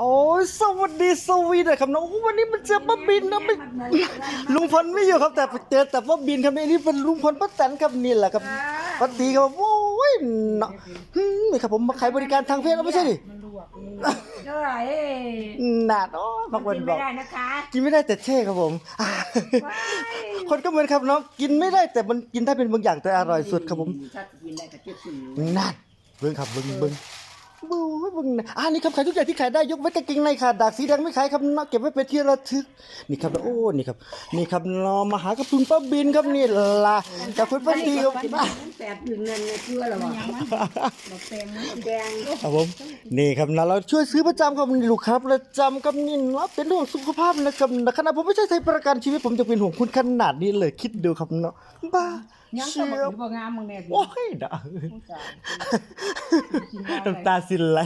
โอ้ยสวัสดีสวีดครับน้องวันนี้มันเจอป้าบินนะไม่ลุงพลไม่อยู่ครับแต่เจอแต่ป้าบินครับนี่เป็นลุงพลป้าแตนครับนี่แหละครับป้าตีครับโอ้ยเนาะอืมนี่ครับผมมาขายบริการทางเพศแล้วไม่ใช่ดิมันลวกเท่าไหร่หนาดอ๋อพักวันกินบอไม่กได้นะคะกินไม่ได้แต่เท่ครับผมอ่าคนก็เหมือนครับน้องกินไม่ได้แต่มันกินได้เป็นบางอย่างแต่อร่อยสุดครับผมถ้ากินได้ก็เจ็บสินั่นเบิ้งครับเบิ้งเบิ้ง บู๊ยเบิ้งนะอ่านี่ครับขายทุกอย่างที่ขายได้ยกเว้นกางเกงในขาดดากสีแดงไม่ขายครับเนาะเก็บไว้เป็นที่ระทึก นี่ครับโอ้นี่ครับ นี่ครับเนาะมาหากับคุณป้าบินครับนี่ล่ะกับคุณป้าตีครับแปดถึงเงินเนี่ยเชื่อหรอวะดอกแตงแดงครับผมนี่ครับนะเราช่วยซื้อประจำครับนี่ลูกค้าประจำครับนี่เนาะเป็นเรื่องสุขภาพนะครับนะขณะผมไม่ใช่ไทยประกันชีวิตผมจะเป็นห่วงคุณขนาดนี้เลยคิดดูครับเนาะบ้ายังเชีก็ยวบอกงามมึงเนี่ยโอ้ยนะน้ำตาสิไหล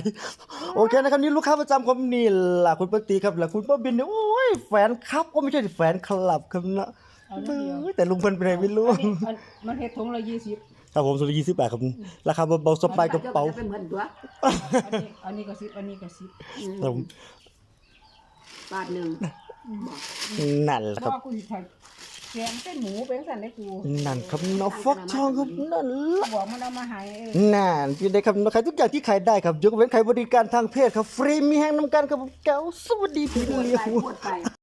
โอเคนะครับนี่ลูกค้าประจำผมนี่ล่ะคุณปตีครับและคุณป้าบินเนี่ยโอ้ยแฟนคลับก็ไม่ใช่แฟนคลับครับนะเอ้ยแต่ลุงเพิ่นเป็นไรไม่รู้มันเฮ็ดถุงละยี่สิบครับผมสุดยี่สิบบาทครับ ราคาเบาๆสบายกระเป๋าเป็นเหมือนตัวอันนี้อันนี้ก็สิบอันนี้ก็สิบครับผมบาทหนึ่งนั่นแหละครับ ว่ากูสิทำ แกงเส้นหมูเป็นสันได้กูนั่นครับเนาะฟักทองครับนั่นละบอกมันเอามาให้นั่นพี่ได้ครับขายทุกอย่างที่ขายได้ครับยกเว้นขายบริการทางเพศครับฟรีมีแห่งนำการครับผมแก้วสวัสดีพี่ปวดเลี้ยไปวปวดไป